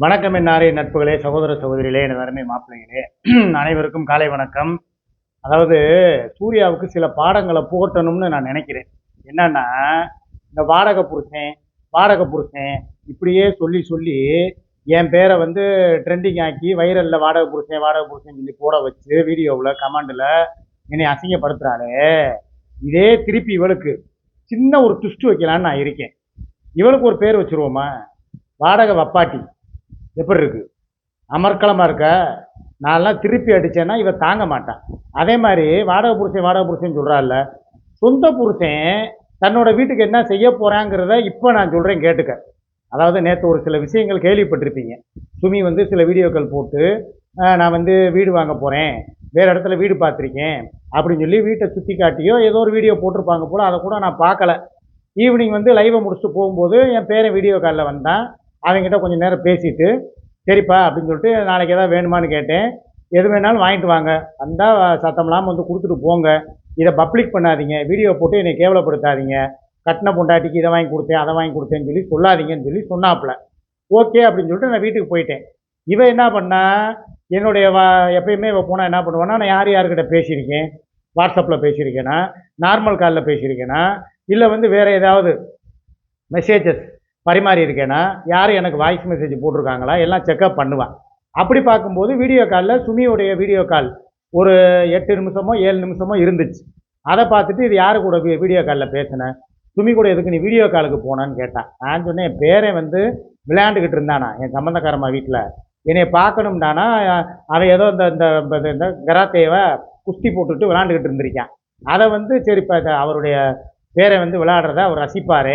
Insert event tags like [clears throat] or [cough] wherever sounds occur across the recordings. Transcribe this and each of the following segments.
வணக்கம் என்னாரே நட்புகளே சகோதர சகோதரிகளே எனது அருமை மாப்பிள்ளைகளே. [clears throat] அனைவருக்கும் காலை வணக்கம். அதாவது சூர்யாவுக்கு சில பாடங்களை போட்டணும்னு நான் நினைக்கிறேன். என்னன்னா இந்த வாடகை புருஷன் வாடகை புருஷன் இப்படியே சொல்லி சொல்லி என் பேரை வந்து ட்ரெண்டிங் ஆக்கி வைரலில் வாடகை புருஷன் வாடகை புருஷன் சொல்லி போட வச்சு வீடியோவில் கமெண்டில் என்னை அசிங்கப்படுத்துகிறாளே இதே திருப்பி இவளுக்கு சின்ன ஒரு ட்விஸ்ட் வைக்கலான்னு நான் இருக்கேன். இவளுக்கு ஒரு பேர் வச்சுருவோமா? வாடகை வப்பாட்டி. எப்படி இருக்கு அமர்க்களமாக இருக்க? நான்லாம் திருப்பி அடித்தேன்னா இவ தாங்க மாட்டான். அதே மாதிரி வாடகை புருஷன் வாடகை புருஷன் சொல்கிறாள்ல சொந்த புருஷன் தன்னோட வீட்டுக்கு என்ன செய்ய போகிறாங்கிறத இப்போ நான் சொல்கிறேன் கேட்டுக்க. அதாவது நேற்று ஒரு சில விஷயங்கள் கேள்விப்பட்டிருப்பீங்க. சுமி வந்து சில வீடியோக்கள் போட்டு நான் வந்து வீடு வாங்க போகிறேன் வேறு இடத்துல வீடு பார்த்துருக்கேன் அப்படின்னு சொல்லி வீட்டை சுற்றி காட்டியோ ஏதோ ஒரு வீடியோ போட்டிருப்பாங்க போல் அதை கூட நான் பார்க்கல. ஈவினிங் வந்து லைவை முடிச்சுட்டு போகும்போது என் பேரன் வீடியோ காலில் வந்தான். அவங்ககிட்ட கொஞ்சம் நேரம் பேசிவிட்டு சரிப்பா அப்படின்னு சொல்லிட்டு நாளைக்கு எதாவது வேணுமான்னு கேட்டேன். எது வேணாலும் வாங்கிட்டு வாங்க. வந்தால் சத்தம் இல்லாமல் வந்து கொடுத்துட்டு போங்க. இதை பப்ளிக் பண்ணாதீங்க. வீடியோ போட்டு என்னை கேவலப்படுத்தாதீங்க. கட்டின பொண்டாட்டிக்கு இதை வாங்கி கொடுத்தேன் அதை வாங்கி கொடுத்தேன்னு சொல்லி சொல்லாதீங்கன்னு சொல்லி சொன்னாப்புல. ஓகே அப்படின்னு சொல்லிட்டு நான் வீட்டுக்கு போயிட்டேன். இவன் என்ன பண்ணா என்னுடைய வா எப்பயுமே இவன் போனால் என்ன பண்ணுவான்னா நான் யார் யார்கிட்ட பேசியிருக்கேன்? வாட்ஸ்அப்பில் பேசியிருக்கேனா? நார்மல் காலில் பேசியிருக்கேனா? இல்லை வந்து வேறு ஏதாவது மெசேஜஸ் பரிமாறி யார் எனக்கு வாய்ஸ் மெசேஜ் போட்டிருக்காங்களா? எல்லாம் செக்அப் பண்ணுவேன் அப்படி பார்க்கும்போது வீடியோ காலில் சுமியோடைய வீடியோ கால் ஒரு எட்டு நிமிஷமோ ஏழு நிமிஷமோ இருந்துச்சு. அதை பார்த்துட்டு இது யார் கூட வீ- வீடியோ காலில் பேசினேன் சுமி கூட எதுக்கு நீ வீடியோ காலுக்கு போனேன்னு கேட்டான் நான் சொன்னேன் என் பேரன் வந்து விளையாண்டுக்கிட்டு இருந்தானா என் சம்மந்தக்காரம்மா வீட்டில் என்னை பார்க்கணும்டானா அவன் ஏதோ இந்த இந்த இந்த- இந்த கராத்தேவை குஸ்தி போட்டுட்டு விளையாண்டுக்கிட்டு இருந்திருக்கான். அதை வந்து சரி இப்போ அவருடைய பேரை வந்து விளையாடுறத அவர் ரசிப்பார்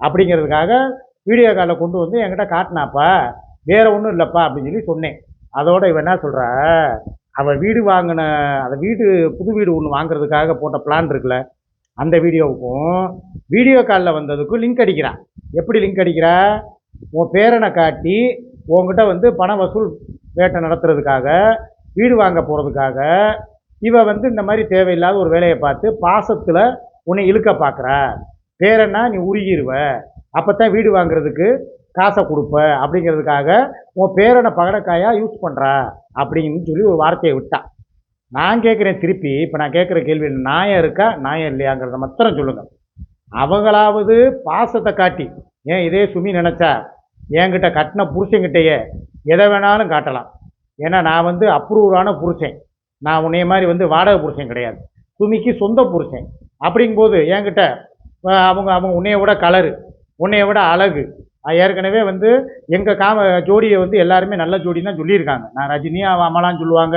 அப்படிங்கிறதுக்காக வீடியோ காலில் கொண்டு வந்து என்கிட்ட காட்டினாப்பா வேறு ஒன்றும் இல்லைப்பா அப்படின்னு சொல்லி சொன்னேன். அதோட இவன் என்ன சொல்கிறா அவள் வீடு வாங்கின அந்த வீடு புது வீடு ஒன்று வாங்குறதுக்காக போட்ட பிளான் இருக்குல்ல அந்த வீடியோவுக்கும் வீடியோ காலில் வந்ததுக்கும் லிங்க் அடிக்கிறான். எப்படி லிங்க் அடிக்கிறா? உன் பேரனை காட்டி உன்கிட்ட வந்து பண வசூல் வேட்டை நடத்துறதுக்காக வீடு வாங்க போகிறதுக்காக இவ வந்து இந்த மாதிரி தேவையில்லாத ஒரு வேலையை பார்த்து பாசத்தில் உன்னை இழுக்க பார்க்குறா. பேரன்னா நீ உருகிடுவ அப்போ தான் வீடு வாங்குறதுக்கு காசை கொடுப்ப அப்படிங்கிறதுக்காக உன் பேரனை பகடக்காயாக யூஸ் பண்ணுற அப்படின்னு சொல்லி ஒரு வார்த்தையை விட்டான் நான் கேட்குறேன் திருப்பி இப்போ நான் கேட்குற கேள்வி நியாயம் இருக்கா? நியாயம் இல்லையாங்கிறத மாத்திரம் சொல்லுங்கள் அவங்களாவது பாசத்தை காட்டி ஏன் இதே சுமி நினச்சா? என்கிட்ட கட்டின புருஷன்கிட்டயே எதை வேணாலும் காட்டலாம். ஏன்னா நான் வந்து அப்ரூவலான புருஷன். நான் உன்னைய மாதிரி வந்து வாடகை புருஷன் கிடையாது. சுமிக்கு சொந்த புருஷன். அப்படிங்கும்போது என்கிட்ட அவங்க அவங்க உன்னைய விட கலரு உன்னைய விட அழகு. ஏற்கனவே வந்து எங்கள் காம ஜோடியை வந்து எல்லாருமே நல்ல ஜோடின்னு தான் சொல்லியிருக்காங்க. நான் ரஜினியா அமலான்னு சொல்லுவாங்க.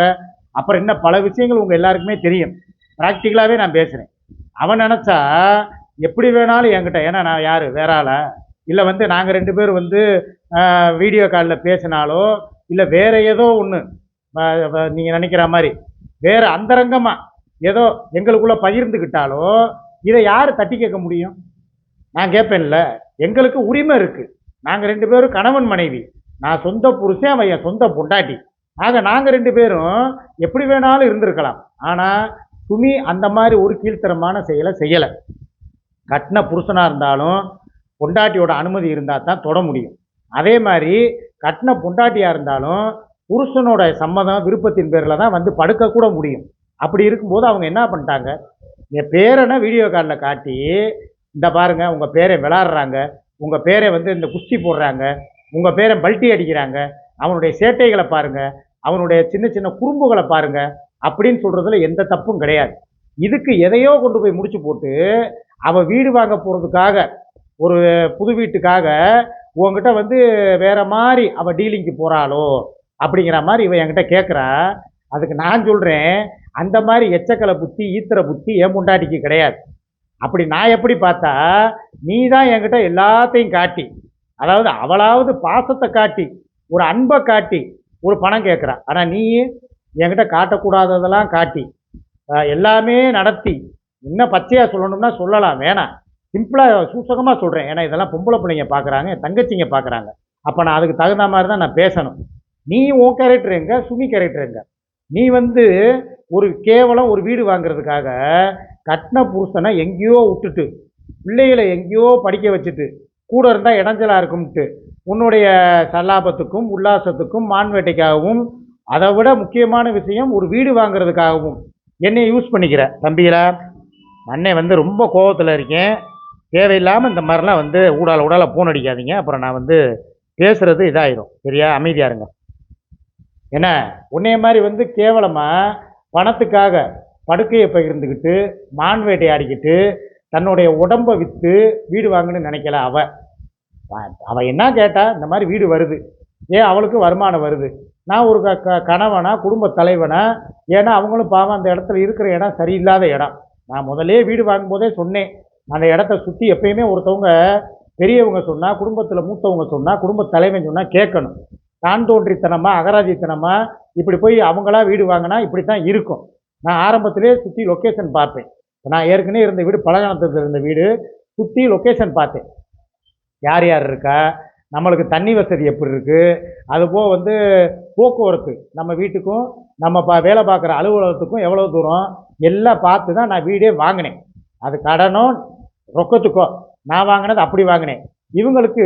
அப்புறம் இன்னும் பல விஷயங்கள் உங்கள் எல்லாருக்குமே தெரியும். ப்ராக்டிக்கலாகவே நான் பேசுகிறேன் அவன் நினச்சா எப்படி வேணாலும் என்கிட்ட ஏன்னா நான் யார்? வேற ஆளா? இல்லை வந்து நாங்கள் ரெண்டு பேர் வந்து வீடியோ காலில் பேசினாலோ இல்லை வேற ஏதோ ஒன்று நீங்கள் நினைக்கிற மாதிரி வேற அந்தரங்கமாக ஏதோ எங்களுக்குள்ளே பகிர்ந்துக்கிட்டாலோ இதை யார் தட்டி கேட்க முடியும்? நான் கேட்பேன்ல. எங்களுக்கு உரிமை இருக்குது நாங்கள் ரெண்டு பேரும் கணவன் மனைவி. நான் சொந்த புருஷன் அவன் என் சொந்த பொண்டாட்டி. ஆக நாங்கள் ரெண்டு பேரும் எப்படி வேணாலும் இருந்திருக்கலாம். ஆனால் சுமி அந்த மாதிரி ஒரு கீழ்த்தரமான செயலை செய்யலை. கட்டின புருஷனாக இருந்தாலும் பொண்டாட்டியோட அனுமதி இருந்தால் தான் தொட முடியும். அதே மாதிரி கட்டின பொண்டாட்டியாக இருந்தாலும் புருஷனோட சம்மதம் விருப்பத்தின் பேரில் தான் வந்து படுக்கக்கூட முடியும். அப்படி இருக்கும்போது அவங்க என்ன பண்ணிட்டாங்க? என் பேரனை வீடியோ காலில் காட்டி இந்த பாருங்க உங்கள் பேரை விளாடுறாங்க உங்கள் பேரை வந்து இந்த குஸ்தி போடுறாங்க உங்கள் பேரை பல்ட்டி அடிக்கிறாங்க அவனுடைய சேட்டைகளை பாருங்கள் அவனுடைய சின்ன சின்ன குறும்புகளை பாருங்கள் அப்படின்னு சொல்கிறதுல எந்த தப்பும் கிடையாது. இதுக்கு எதையோ கொண்டு போய் முடிச்சு போட்டு அவள் வீடு வாங்க போகிறதுக்காக ஒரு புது வீட்டுக்காக உங்ககிட்ட வந்து வேற மாதிரி அவள் டீலிங்க்கு போகிறாளோ அப்படிங்கிற மாதிரி இவன் என்கிட்ட கேட்குறா அதுக்கு நான் சொல்கிறேன் அந்த மாதிரி எச்சக்கலை புத்தி ஈத்திர புத்தி என் முண்டாட்டிக்கு கிடையாது. அப்படி நான் எப்படி பார்த்தா நீ தான் என்கிட்ட எல்லாத்தையும் காட்டி அதாவது அவளாவது பாசத்தை காட்டி ஒரு அன்பை காட்டி ஒரு பணம் கேட்குறா. ஆனால் நீ என்கிட்ட காட்டக்கூடாததெல்லாம் காட்டி எல்லாமே நடத்தி இன்னும் பச்சையாக சொல்லணும்னா சொல்லலாம் வேணாம். சிம்பிளாக சூசகமாக சொல்கிறேன் ஏன்னா இதெல்லாம் பொம்பளை பிள்ளைங்க பார்க்குறாங்க என் தங்கச்சிங்க பார்க்குறாங்க அப்போ நான் அதுக்கு தகுந்த மாதிரி தான் நான் பேசணும். நீ உன் கேரக்டர் எங்க சுமி கேரக்டர் எங்க? நீ வந்து ஒரு கேவலம் ஒரு வீடு வாங்குறதுக்காக கட்டின புருஷனை எங்கேயோ விட்டுட்டு பிள்ளைகளை எங்கேயோ படிக்க வச்சுட்டு கூட இருந்தால் இடைஞ்சலாக இருக்கும்ட்டு உன்னுடைய சல்லாபத்துக்கும் உல்லாசத்துக்கும் மான்வேட்டைக்காகவும் அதை விட முக்கியமான விஷயம் ஒரு வீடு வாங்குறதுக்காகவும் என்னை யூஸ் பண்ணிக்கிற. தம்பியில் அன்னை வந்து ரொம்ப கோபத்தில் இருக்கேன். தேவையில்லாமல் இந்த மாதிரிலாம் வந்து ஊடால ஊடால ஃபோன் அடிக்காதீங்க. அப்புறம் நான் வந்து பேசுகிறது இதாயிரும். சரியா? அமைதியாருங்க என்ன? உன்னைய மாதிரி வந்து கேவலமாக பணத்துக்காக படுக்கையை பகிர்ந்துக்கிட்டு மான் வேட்டையாடிக்கிட்டு தன்னுடைய உடம்பை விற்று வீடு வாங்கணும்னு நினைக்கல அவ. அவள் என்ன கேட்டால் இந்த மாதிரி வீடு வருது. ஏன் அவளுக்கு வருமானம் வருது? நான் ஒரு க க- கணவனா குடும்ப தலைவனா ஏன்னா அவங்களும் பாவம் அந்த இடத்துல இருக்கிற இடம் சரியில்லாத இடம். நான் முதலே வீடு வாங்கும்போதே சொன்னேன். அந்த இடத்த சுற்றி எப்பயுமே ஒருத்தவங்க பெரியவங்க சொன்னால் குடும்பத்தில் மூத்தவங்க சொன்னால் குடும்ப தலைவன் சொன்னால் கேட்கணும். தான் தோன்றித்தனமாக அகராஜித்தனமா இப்படி போய் அவங்களா வீடு வாங்கினா இப்படி தான் இருக்கும். நான் ஆரம்பத்திலே சுற்றி லொக்கேஷன் பார்ப்பேன் நான் ஏற்கனவே இருந்த வீடு பழகானத்தில் இருந்த வீடு சுற்றி லொக்கேஷன் பார்த்தேன். யார் யார் இருக்கா? நம்மளுக்கு தண்ணி வசதி எப்படி இருக்குது அதுபோக வந்து போக்குவரத்து நம்ம வீட்டுக்கும் நம்ம பா வேலை பார்க்குற அலுவலகத்துக்கும் எவ்வளோ தூரம்? எல்லாம் பார்த்து தான் நான் வீடே வாங்கினேன். அது கடனோ ரொக்கத்துக்கோ நான் வாங்கினது அப்படி வாங்கினேன். இவங்களுக்கு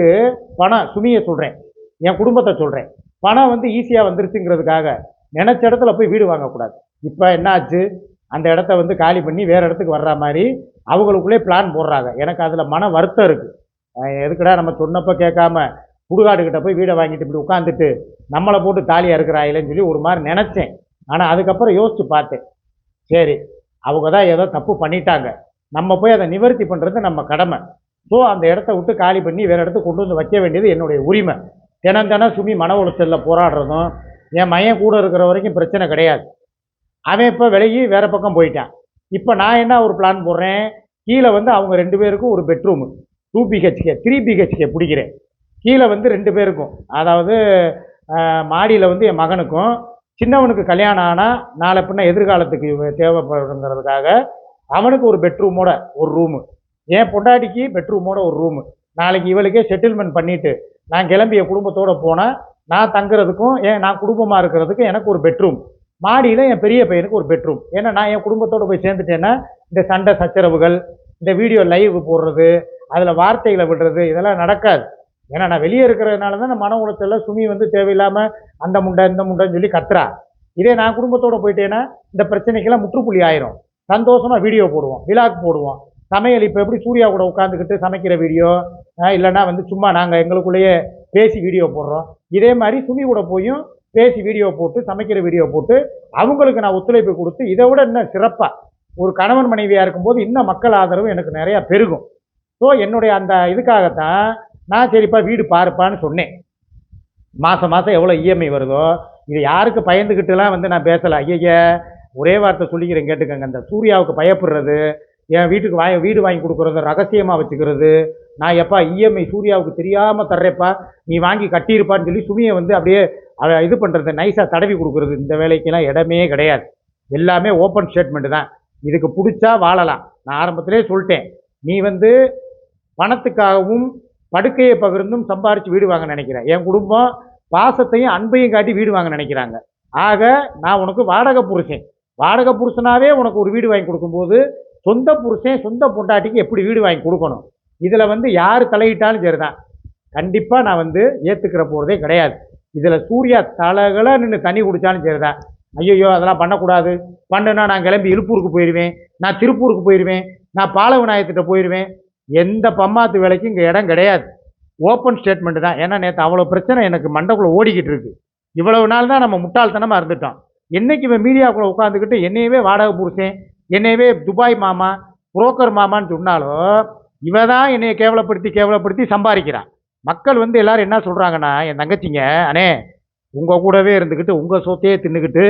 பணம் சுமியை சொல்கிறேன் என் குடும்பத்தை சொல்கிறேன் பணம் வந்து ஈஸியாக வந்துருச்சுங்கிறதுக்காக நினச்ச இடத்துல போய் வீடு வாங்கக்கூடாது. இப்போ என்னாச்சு? அந்த இடத்த வந்து காலி பண்ணி வேறு இடத்துக்கு வர்ற மாதிரி அவங்களுக்குள்ளே பிளான் போடுறாங்க. எனக்கு அதில் மன வருத்தம் இருக்குது எதுக்குடா நம்ம சொன்னப்போ கேட்காம சுடுகாடுகிட்ட போய் வீடை வாங்கிட்டு இப்படி உட்காந்துட்டு நம்மளை போட்டு தாலியாக இருக்கிறாயிலேன்னு சொல்லி ஒரு மாதிரி நினச்சேன். ஆனால் அதுக்கப்புறம் யோசித்து பார்த்தேன். சரி அவங்க தான் ஏதோ தப்பு பண்ணிட்டாங்க. நம்ம போய் அதை நிவர்த்தி பண்ணுறது நம்ம கடமை. ஸோ அந்த இடத்த விட்டு காலி பண்ணி வேறு இடத்துக்கு கொண்டு வந்து வைக்க வேண்டியது என்னுடைய உரிமை. தினம் தினம் சுமி மன உளைச்சலில் போராடுறதும் என் மையன் கூட இருக்கிற வரைக்கும் பிரச்சனை கிடையாது. அவன் இப்போ விலகி வேறு பக்கம் போயிட்டான். இப்போ நான் என்ன ஒரு பிளான் போடுறேன்? கீழே வந்து அவங்க ரெண்டு பேருக்கும் ஒரு bedroom two BHK three BHK பிடிக்கிறேன். கீழே வந்து ரெண்டு பேருக்கும். அதாவது மாடியில் வந்து என் மகனுக்கும் சின்னவனுக்கு கல்யாணம் ஆனால் நாளை பின்ன எதிர்காலத்துக்கு தேவைப்படுங்கிறதுக்காக அவனுக்கு ஒரு பெட்ரூமோட ஒரு ரூமு என் பொண்டாட்டிக்கு பெட்ரூமோட ஒரு ரூமு நாளைக்கு இவளுக்கே செட்டில்மெண்ட் பண்ணிவிட்டு நான் கிளம்பிய குடும்பத்தோடு போனால் நான் தங்குறதுக்கும் ஏன் நான் குடும்பமாக இருக்கிறதுக்கும் எனக்கு ஒரு பெட்ரூம் மாடியில் என் பெரிய பையனுக்கு ஒரு பெட்ரூம் ஏன்னா நான் என் குடும்பத்தோடு போய் சேர்ந்துட்டேன்னா இந்த சண்டை சச்சரவுகள் இந்த வீடியோ லைவ் போடுறது அதில் வார்த்தைகளை விடுறது இதெல்லாம் நடக்காது. ஏன்னா நான் வெளியே இருக்கிறதுனால தான் நான் மன உளைச்சலில் சுமி வந்து தேவையில்லாமல் அந்த முண்டை இந்த முண்டைன்னு சொல்லி கத்துறா. இதே நான் குடும்பத்தோட போயிட்டேன்னா இந்த பிரச்சனைக்கெல்லாம் முற்றுப்புள்ளி ஆயிரும். சந்தோஷமாக வீடியோ போடுவோம் விழாக்கு போடுவோம். சமையல் இப்போ எப்படி சூர்யா கூட உட்காந்துக்கிட்டு சமைக்கிற வீடியோ இல்லைன்னா வந்து சும்மா நாங்கள் எங்களுக்குள்ளேயே பேசி வீடியோ போடுறோம். இதே மாதிரி சுமி கூட போயும் பேசி வீடியோ போட்டு சமைக்கிற வீடியோ போட்டு அவங்களுக்கு நான் ஒத்துழைப்பு கொடுத்து இதை விட இன்னும் சிறப்பாக ஒரு கணவன் மனைவியாக இருக்கும்போது இன்னும் மக்கள் ஆதரவு எனக்கு நிறையா பெருகும். ஸோ என்னுடைய அந்த இதுக்காகத்தான் நான் சரிப்பா வீடு பாருப்பான்னு சொன்னேன். மாதம் மாதம் எவ்வளோ இஎம்ஐ வருதோ இது யாருக்கு பயந்துக்கிட்டுலாம் வந்து நான் பேசலை. ஐயய்ய ஒரே வார்த்தை சொல்லிக்கிறேன் கேட்டுக்கங்க. அந்த சூர்யாவுக்கு பயப்படுறது என் வீட்டுக்கு வாங்கி வீடு வாங்கி கொடுக்குறது ரகசியமாக வச்சுக்கிறது. நான் எப்பா இஎம்ஐ சூர்யாவுக்கு தெரியாமல் தர்றேப்பா நீ வாங்கி கட்டியிருப்பான்னு சொல்லி சுமியை வந்து அப்படியே அதை இது பண்ணுறது நைஸாக தடவி கொடுக்குறது இந்த வேலைக்கெல்லாம் இடமே கிடையாது. எல்லாமே ஓப்பன் ஸ்டேட்மெண்ட்டு தான். இதுக்கு பிடிச்சா வாழலாம். நான் ஆரம்பத்திலே சொல்லிட்டேன். நீ வந்து பணத்துக்காகவும் படுக்கையை பகிர்ந்தும் சம்பாரித்து வீடு வாங்க நினைக்கிறேன் என் குடும்பம் பாசத்தையும் அன்பையும் காட்டி வீடு வாங்க நினைக்கிறாங்க. ஆக நான் உனக்கு வாடகை புருஷன். வாடகை புருஷனாவே உனக்கு ஒரு வீடு வாங்கி கொடுக்கும்போது சொந்த புருஷன் சொந்த பொண்டாட்டிக்கு எப்படி வீடு வாங்கி கொடுக்கணும்? இதில் வந்து யார் தலையிட்டாலும் சரிதான். கண்டிப்பாக நான் வந்து ஏற்றுக்கிற போகிறதே கிடையாது. இதில் சூர்யா தலைகளை நின்று தண்ணி குடித்தாலும் சரிதான். ஐயோ அதெல்லாம் பண்ணக்கூடாது. பண்ணுனா நான் கிளம்பி இழுப்பூருக்கு போயிடுவேன் நான் திருப்பூருக்கு போயிடுவேன் நான் பால விநாயகத்திட்ட போயிடுவேன் எந்த பம்மாத்து வேலைக்கும் இங்கே இடம் கிடையாது. ஓப்பன் ஸ்டேட்மெண்ட் தான். ஏன்னா நேற்று அவ்வளோ பிரச்சனை எனக்கு மண்டக்குள்ளே ஓடிக்கிட்டு இருக்கு. இவ்வளவு நாள் தான் நம்ம முட்டாள்தனமாக இருந்துட்டோம். என்னைக்கு இவன் மீடியாவுக்குள்ளே உட்காந்துக்கிட்டு என்னையவே வாடகை புருஷன் என்னையவே துபாய் மாமா புரோக்கர் மாமான்னு சொன்னாலும் இவ தான் என்னையை கேவலப்படுத்தி கேவலப்படுத்தி சம்பாதிக்கிறான். மக்கள் வந்து எல்லாரும் என்ன சொல்கிறாங்கன்னா என் தங்கச்சிங்க அண்ணே உங்கள் கூடவே இருந்துக்கிட்டு உங்கள் சொத்தையே தின்னுக்கிட்டு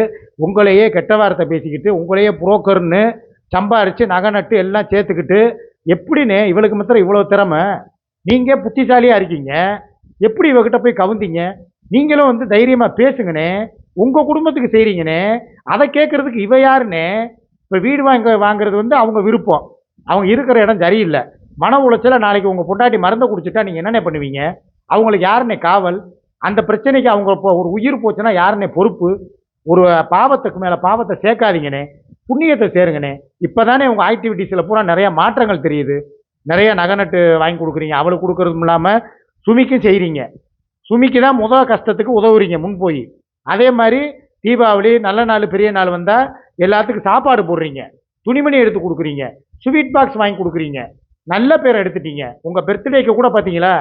உங்களையே கெட்ட வார்த்தை பேசிக்கிட்டு உங்களையே புரோக்கர்னு சம்பாரித்து நகை நட்டு எல்லாம் சேர்த்துக்கிட்டு எப்படிண்ணே இவளுக்கு மாத்திரம் இவ்வளோ திறமை? நீங்கள் புத்திசாலியாக இருக்கீங்க. எப்படி இவகிட்ட போய் கவுந்தீங்க? நீங்களும் வந்து தைரியமாக பேசுங்கண்ணே. உங்கள் குடும்பத்துக்கு செய்கிறீங்கண்ணே அதை கேட்குறதுக்கு இவ யாருண்ணே? இப்போ வீடு வாங்க வாங்குறது வந்து அவங்க விருப்பம். அவங்க இருக்கிற இடம் சரியில்லை. மன உளைச்சல நாளைக்கு உங்கள் பொண்டாட்டி மருந்தை குடிச்சிட்டா நீங்கள் என்னென்ன பண்ணுவீங்க? அவங்களுக்கு யாருன்னே காவல். அந்த பிரச்சனைக்கு அவங்க இப்போ ஒரு உயிர் போச்சுன்னா யாருன்னே பொறுப்பு. ஒரு பாவத்துக்கு மேலே பாவத்தை சேர்க்காதீங்கண்ணே. புண்ணியத்தை சேருங்கண்ணே. இப்போ தானே உங்கள் ஆக்டிவிட்டீஸில் பூரா நிறையா மாற்றங்கள் தெரியுது. நிறைய நகை நட்டு வாங்கி கொடுக்குறீங்க. அவளுக்கு கொடுக்கறதும் இல்லாமல் சுமிக்கும் செய்கிறீங்க சுமிக்கு தான் முதல் கஷ்டத்துக்கு உதவுறீங்க முன் போய். அதே மாதிரி தீபாவளி நல்ல நாள் பெரிய நாள் வந்தால் எல்லாத்துக்கும் சாப்பாடு போடுறீங்க. துணிமணி எடுத்து கொடுக்குறீங்க. ஸ்வீட் பாக்ஸ் வாங்கி கொடுக்குறீங்க. நல்ல பேர் எடுத்துட்டீங்க. உங்கள் பர்த்டேக்கு கூட பார்த்தீங்களா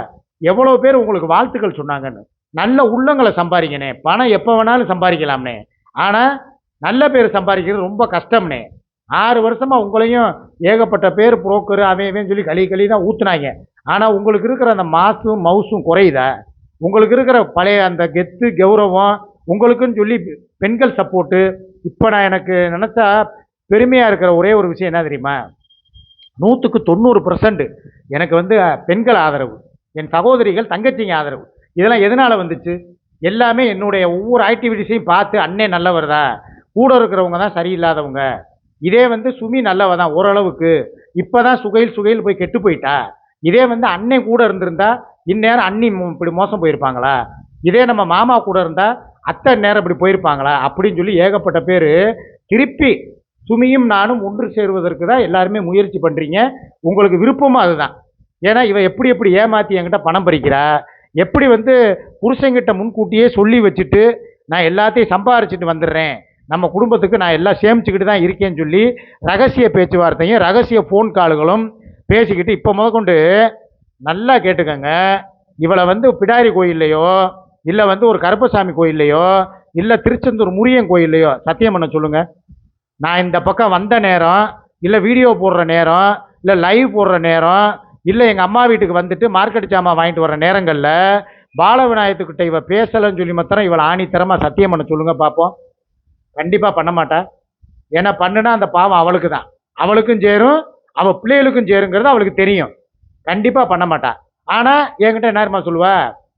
எவ்வளோ பேர் உங்களுக்கு வாழ்த்துக்கள் சொன்னாங்கன்னு. நல்ல உள்ளங்களை சம்பாதிங்கண்ணே. பணம் எப்போ வேணாலும் சம்பாதிக்கலாம்னே ஆனால் நல்ல பேர் சம்பாதிக்கிறது ரொம்ப கஷ்டம்னே ஆறு வருஷமாக உங்களையும் ஏகப்பட்ட பேர் புரோக்கர் அவன் இவன் சொல்லி களி களி தான் ஊற்றுனாங்க ஆனால் உங்களுக்கு இருக்கிற அந்த மாசும் மவுசும் குறையுதா? உங்களுக்கு இருக்கிற பழைய அந்த கெத்து கௌரவம் உங்களுக்குன்னு சொல்லி பெண்கள் சப்போர்ட்டு இப்போ நான் எனக்கு நினச்சா பெருமையாக இருக்கிற ஒரே ஒரு விஷயம் என்ன தெரியுமா? நூற்றுக்கு தொண்ணூறு பர்சன்ட் எனக்கு வந்து பெண்கள் ஆதரவு. என் சகோதரிகள் தங்கச்சிங்க ஆதரவு. இதெல்லாம் எதனால் வந்துச்சு? எல்லாமே என்னுடைய ஒவ்வொரு ஆக்டிவிட்டிஸையும் பார்த்து அண்ணே நல்லவர் தான். கூட இருக்கிறவங்க தான் சரியில்லாதவங்க. இதே வந்து சுமி நல்லவ தான் ஓரளவுக்கு. இப்போ தான் சுகையில் சுகையில் போய் கெட்டு போயிட்டா. இதே வந்து அன்னை கூட இருந்திருந்தா இந்நேரம் அண்ணி இப்படி மோசம் போயிருப்பாங்களா? இதே நம்ம மாமா கூட இருந்தால் அத்தை நேரம் இப்படி போயிருப்பாங்களா? அப்படின்னு சொல்லி ஏகப்பட்ட பேர் திருப்பி சுமியும் நானும் ஒன்று சேருவதற்கு தான் எல்லாருமே முயற்சி பண்ணுறீங்க உங்களுக்கு விருப்பமும் அதுதான். ஏன்னா இவன் எப்படி எப்படி ஏமாற்றி என்கிட்ட பணம் பறிக்கிறா? எப்படி வந்து புருஷங்கிட்ட முன்கூட்டியே சொல்லி வச்சுட்டு நான் எல்லாத்தையும் சம்பாரிச்சிட்டு வந்துடுறேன். நம்ம குடும்பத்துக்கு நான் எல்லாம் சேமிச்சுக்கிட்டு தான் இருக்கேன்னு சொல்லி ரகசிய பேச்சுவார்த்தையும் ரகசிய ஃபோன் கால்களும் பேசிக்கிட்டு இப்போ முதற்கொண்டு நல்லா கேட்டுக்கங்க. இவளை வந்து பிடாரி கோயில்லையோ இல்லை வந்து ஒரு கருப்பசாமி கோயில்லையோ இல்லை திருச்செந்தூர் முரியன் கோயில்லையோ சத்தியம் பண்ண சொல்லுங்கள் நான் இந்த பக்கம் வந்த நேரம் இல்லை வீடியோ போடுற நேரம் இல்லை லைவ் போடுற நேரம் இல்லை எங்கள் அம்மா வீட்டுக்கு வந்துட்டு மார்க்கெட் ஜாமான் வாங்கிட்டு வர நேரங்களில் பாலவிநாயகத்துக்கிட்ட இவள் பேசலைன்னு சொல்லி மாத்திரம் இவளை ஆணித்தரமாக சத்தியம் பண்ண சொல்லுங்கள் பார்ப்போம் கண்டிப்பாக பண்ண மாட்டேன் ஏன்னா பண்ணுனா அந்த பாவம் அவளுக்கு தான் அவளுக்கும் சேரும் அவள் பிள்ளைகளுக்கும் சேருங்கிறது அவளுக்கு தெரியும். கண்டிப்பாக பண்ண மாட்டாள் ஆனால் என்கிட்ட என்னமா சொல்லுவா?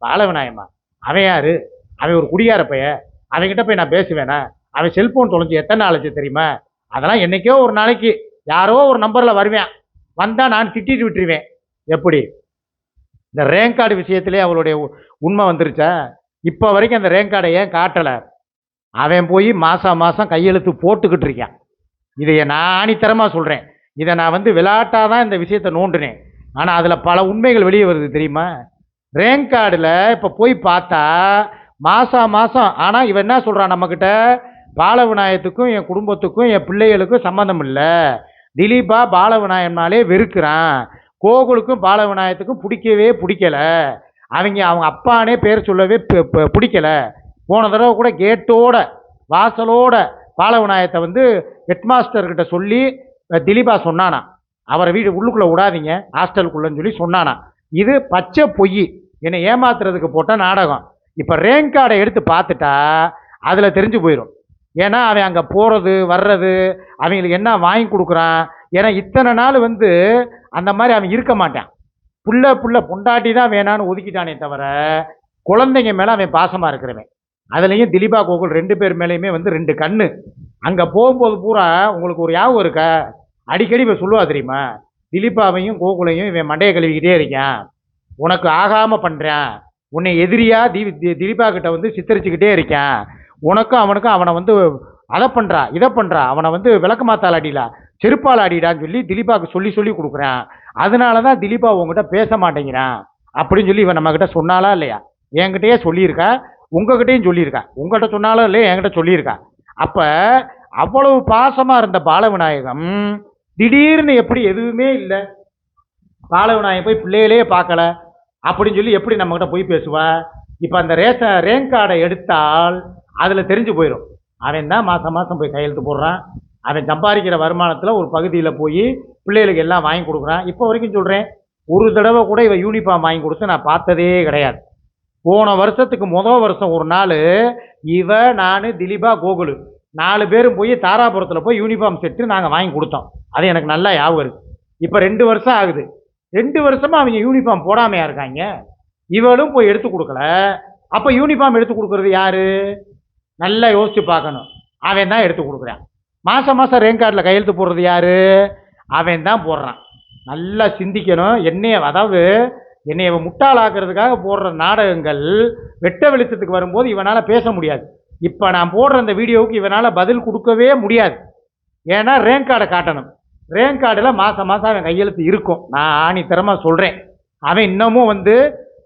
பாலவிநாயகம்மா அவன் யாரு? அவன் ஒரு குடியார பைய அவன்கிட்ட போய் நான் பேசுவேனா? அவன் செல்ஃபோன் தொலைஞ்சு எத்தனை நாள் ஆச்சு தெரியுமா? அதெல்லாம் என்னைக்கோ ஒரு நாளைக்கு யாரோ ஒரு நம்பரில் வருவேன். வந்தால் நான் திட்டிட்டு விட்டுருவேன். எப்படி? இந்த ரேங்க் கார்டு விஷயத்திலே அவளுடைய உ- உண்மை வந்துருச்சா? இப்போ வரைக்கும் அந்த ரேங்க் கார்டை ஏன் காட்டலை? அவன் போய் மாதம் மாதம் கையெழுத்து போட்டுக்கிட்டு இருக்கான். இதை நான் ஆணித்தரமாக சொல்கிறேன் இதை நான் வந்து விளையாட்டாக தான் இந்த விஷயத்தை நோண்டுனேன். ஆனால் அதில் பல உண்மைகள் வெளியே வருது தெரியுமா? ரேங்க் கார்டில் இப்போ போய் பார்த்தா மாதம் மாதம் ஆனால் இவன் என்ன சொல்கிறான் நம்மக்கிட்ட பாலவிநாயகத்துக்கும் என் குடும்பத்துக்கும் என் பிள்ளைகளுக்கும் சம்மந்தம் இல்லை. திலீபா பாலவிநாயகம்னாலே வெறுக்கிறான். கோகுலுக்கும் பாலவிநாயகத்துக்கும் பிடிக்கவே பிடிக்கல. அவங்க அவங்க அப்பானே பேர் சொல்லவே பிடிக்கலை பிடிக்கல. போன தடவை கூட கேட்டோட வாசலோட பாலவிநாயகத்தை வந்து ஹெட்மாஸ்டர்கிட்ட சொல்லி திலீபா சொன்னானா. அவரை வீடு உள்ளுக்குள்ளே விடாதீங்க ஹாஸ்டலுக்குள்ளன்னு சொல்லி சொன்னானா. இது பச்சை பொய். என்னை ஏமாத்துறதுக்கு போட்ட நாடகம். இப்போ ரேங்க் கார்டை எடுத்து பார்த்துட்டா அதில் தெரிஞ்சு போயிடும் ஏன்னா அவன் அங்கே போகிறது வர்றது அவங்களுக்கு என்ன வாங்கி கொடுக்குறான்? ஏன்னா இத்தனை நாள் வந்து அந்த மாதிரி அவன் இருக்க மாட்டான். புள்ள புள்ள பொண்டாட்டி தான் வேணான்னு ஒதுக்கிட்டானே தவிர குழந்தைங்க மேலே அவன் பாசமாக இருக்கிறவன். அதுலேயும் திலீபா கோகுல் ரெண்டு பேர் மேலேயுமே வந்து ரெண்டு கண்ணு. அங்கே போகும்போது பூரா உங்களுக்கு ஒரு ஞாபகம் இருக்கா? அடிக்கடி இவன் சொல்லுவா தெரியுமா? திலீபாவையும் கோகுலையும் இவன் மண்டையை கழுவிக்கிட்டே இருக்கான். உனக்கு ஆகாமல் பண்ணுறேன் உன்னை எதிரியாக தி தி- திலீபா கிட்ட வந்து சித்தரிச்சுக்கிட்டே இருக்கேன். உனக்கும் அவனுக்கும் அவனை வந்து அதை பண்ணுறா இதை பண்ணுறா அவனை வந்து விளக்கு மாத்தால் செருப்பால் அடிடான்னு சொல்லி திலீபாவுக்கு சொல்லி சொல்லி கொடுக்குறான். அதனால தான் திலீபா உங்ககிட்ட பேச மாட்டேங்கிறான் அப்படின்னு சொல்லி இவன் நம்மக்கிட்ட சொன்னாலா இல்லையா? என்கிட்டயே சொல்லியிருக்கா உங்ககிட்டயும் சொல்லியிருக்கா. உங்கள்கிட்ட சொன்னாலும் இல்லையா? என்கிட்ட சொல்லியிருக்கா. அப்போ அவ்வளவு பாசமாக இருந்த பாலவிநாயகம் திடீர்னு எப்படி எதுவுமே இல்லை. பாலவிநாயகம் போய் பிள்ளைகளே பார்க்கல. அப்படின்னு சொல்லி எப்படி நம்மக்கிட்ட போய் பேசுவா? இப்போ அந்த ரேஷன் ரேங்க் கார்டை எடுத்தால் அதில் தெரிஞ்சு போயிடும் அவன் தான் மாதம் மாதம் போய் கையெழுத்து போடுறான். அவன் சம்பாதிக்கிற வருமானத்தில் ஒரு பகுதியில் போய் பிள்ளைகளுக்கு எல்லாம் வாங்கி கொடுக்குறான். இப்போ வரைக்கும் சொல்கிறேன் ஒரு தடவை கூட இவன் யூனிஃபார்ம் வாங்கி கொடுத்து நான் பார்த்ததே கிடையாது. போன வருஷத்துக்கு முதல் வருஷம் ஒரு நாள் இவ நான் திலீபா கோகுலு நாலு பேரும் போய் தாராபுரத்தில் போய் யூனிஃபார்ம் செட்டு நாங்கள் வாங்கி கொடுத்தோம். அது எனக்கு நல்லா ஞாபகம் இருக்குது இப்போ ரெண்டு வருஷம் ஆகுது. ரெண்டு வருஷமா அவங்க யூனிஃபார்ம் போடாமையா இருக்காங்க? இவளும் போய் எடுத்து கொடுக்கல. அப்போ யூனிஃபார்ம் எடுத்து கொடுக்குறது யாரு? நல்லா யோசிச்சு பார்க்கணும். அவன் தான் எடுத்து கொடுக்குறான். மாதம் மாதம் ரேங்க் கார்டில் கையெழுத்து போடுறது யார்? அவன் தான் போடுறான். நல்லா சிந்திக்கணும். என்னைய அதாவது என்னைய முட்டாளாக்குறதுக்காக போடுற நாடகங்கள் வெட்ட வெளிச்சத்துக்கு வரும்போது இவனால் பேச முடியாது. இப்போ நான் போடுற அந்த வீடியோவுக்கு இவனால் பதில் கொடுக்கவே முடியாது. ஏன்னா ரேங்க் கார்டை காட்டணும். ரேங்க் கார்டில் மாதம் மாதம் அவன் கையெழுத்து இருக்கும். நான் ஆணித்தரமாக சொல்கிறேன் அவன் இன்னமும் வந்து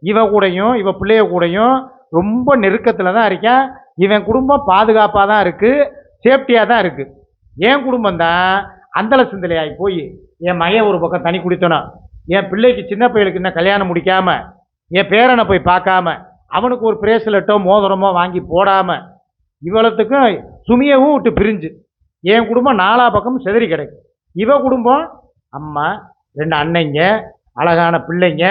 இவ கூடயும் இவ பிள்ளைய கூடயும் ரொம்ப நெருக்கத்தில் தான் இருக்கேன். இவன் குடும்பம் பாதுகாப்பாக தான் இருக்குது சேஃப்டியாக தான் இருக்குது என் குடும்பம் தான் அந்தல சிந்தலையாகி போய் என் மையன் ஒரு பக்கம் தனி குடித்தனும் என் பிள்ளைக்கு சின்ன பையனுக்கு இன்னும் கல்யாணம் முடிக்காமல் என் பேரனை போய் பார்க்காம அவனுக்கு ஒரு பிரேஸ்லெட்டோ மோதிரமோ வாங்கி போடாமல் இவ்வளோத்துக்கும் சுமியவும் விட்டு பிரிஞ்சு என் குடும்பம் நாலா பக்கமும் செதறி கிடக்கு. இவ குடும்பம் அம்மா ரெண்டு அன்னைங்க அழகான பிள்ளைங்க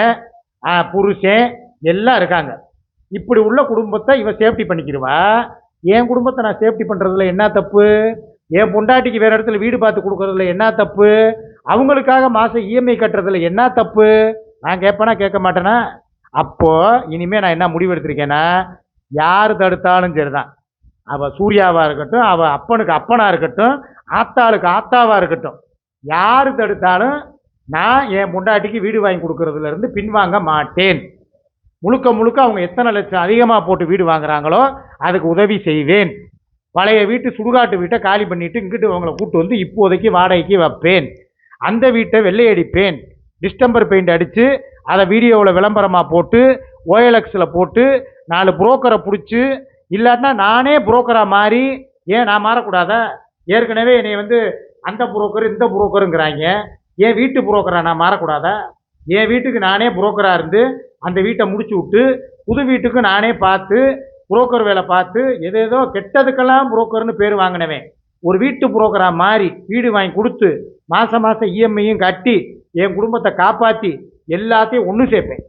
புருஷன் எல்லாம் இருக்காங்க. இப்படி உள்ள குடும்பத்தை இவன் சேஃப்டி பண்ணிக்கிடுவா என் குடும்பத்தை நான் சேஃப்டி பண்ணுறதுல என்ன தப்பு? என் பொண்டாட்டிக்கு வேறு இடத்துல வீடு பார்த்து கொடுக்குறதுல என்ன தப்பு? அவங்களுக்காக மாதம் இஎம்ஐ கட்டுறதுல என்ன தப்பு? நான் கேட்பேனா கேட்க மாட்டேனா? அப்போது இனிமேல் நான் என்ன முடிவு எடுத்திருக்கேன்னா யார் தடுத்தாலும் சரிதான். அவள் சூர்யாவாக இருக்கட்டும் அவள் அப்பனுக்கு அப்பனா இருக்கட்டும் ஆத்தாளுக்கு ஆத்தாவாக இருக்கட்டும். யார் தடுத்தாலும் நான் என் பொண்டாட்டிக்கு வீடு வாங்கி கொடுக்குறதுலேருந்து பின்வாங்க மாட்டேன். முழுக்க முழுக்க அவங்க எத்தனை லட்சம் அதிகமாக போட்டு வீடு வாங்குறாங்களோ அதுக்கு உதவி செய்வேன். பழைய வீட்டு சுடுகாட்டு வீட்டை காலி பண்ணிவிட்டு இங்கிட்டு அவங்கள கூட்டு வந்து இப்போதைக்கு வாடகைக்கு வைப்பேன். அந்த வீட்டை வெள்ளையடிப்பேன். டிஸ்டம்பர் பெயிண்ட் அடித்து அதை வீடியோவில் விளம்பரமாக போட்டு ஓஎல்எக்ஸில் போட்டு நாலு புரோக்கரை பிடிச்சி இல்லாட்டினா நானே புரோக்கராக மாறி ஏன் நான் மாறக்கூடாதா? ஏற்கனவே என்னை வந்து அந்த புரோக்கர் இந்த புரோக்கருங்கிறாங்க. என் வீட்டு புரோக்கராக நான் மாறக்கூடாதா? என் வீட்டுக்கு நானே புரோக்கராக இருந்து அந்த வீட்டை முடிச்சு விட்டு புது வீட்டுக்கு நானே பார்த்து புரோக்கர் வேலை பார்த்து எதேதோ கெட்டதுக்கெல்லாம் புரோக்கர்னு பேர் வாங்கினவேன். ஒரு வீட்டு புரோக்கராக மாறி வீடு வாங்கி கொடுத்து மாதம் மாதம் இஎம்ஐயும் கட்டி என் குடும்பத்தை காப்பாற்றி எல்லாத்தையும் ஒன்று சேர்ப்பேன்.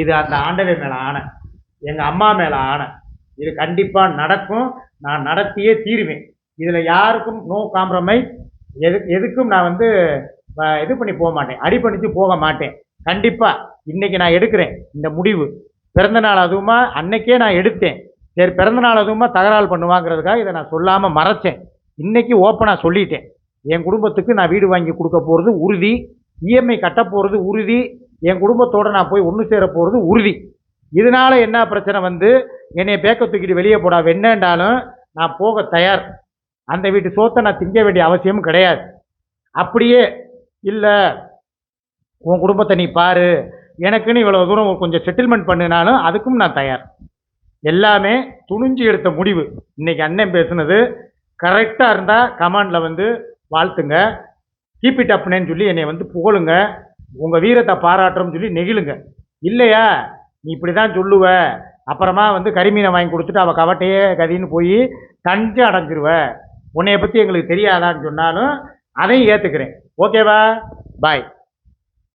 இது அந்த ஆண்டவை மேலே ஆணை எங்கள் அம்மா மேலே ஆணை இது கண்டிப்பாக நடக்கும். நான் நடத்தியே தீருவேன். இதில் யாருக்கும் நோ காம்ப்ரமைஸ் எது எதுக்கும் நான் வந்து இது பண்ணி போக மாட்டேன். அடி போக மாட்டேன். கண்டிப்பாக இன்றைக்கி நான் எடுக்கிறேன் இந்த முடிவு. பிறந்தநாள் அதுவுமா அன்னைக்கே நான் எடுத்தேன். சரி பிறந்தநாள் அதுவுமா தகராறு பண்ணுவாங்கிறதுக்காக இதை நான் சொல்லாமல் மறைச்சேன். இன்றைக்கி ஓப்பனாக சொல்லிட்டேன். என் குடும்பத்துக்கு நான் வீடு வாங்கி கொடுக்க போகிறது உறுதி. இஎம்ஐ கட்ட போகிறது உறுதி. என் குடும்பத்தோடு நான் போய் ஒன்று சேர போகிறது உறுதி. இதனால என்ன பிரச்சனை வந்து என்னை பேக்க தூக்கிட்டு வெளியே போடா. வெண்ணேண்டாலும் நான் போக தயார். அந்த வீட்டு சோத்தை நான் திங்க வேண்டிய அவசியமும் கிடையாது. அப்படியே இல்லை உன் குடும்பத்தை நீ பாரு. எனக்குன்னு இவ்வளோ தூரம் கொஞ்சம் செட்டில்மெண்ட் பண்ணினாலும் அதுக்கும் நான் தயார். எல்லாமே துணிஞ்சு எடுத்த முடிவு. இன்றைக்கி அண்ணன் பேசுனது கரெக்டாக இருந்தால் கமாண்டில் வந்து வாழ்த்துங்க. கீப் இட் அப்னேன்னு சொல்லி என்னை வந்து புகழுங்க. உங்கள் வீரத்தை பாராட்டுறோம்னு சொல்லி நெகிழுங்க. இல்லையா? நீ இப்படி தான் சொல்லுவ. அப்புறமா வந்து கரிமீனை வாங்கி கொடுத்துட்டு அவள் கவட்டையே கதின்னு போய் தஞ்சு அடைஞ்சிருவ. உன்னைய பற்றி எங்களுக்கு தெரியாதான்னு சொன்னாலும் அதையும் ஏற்றுக்கிறேன் ஓகேவா பாய்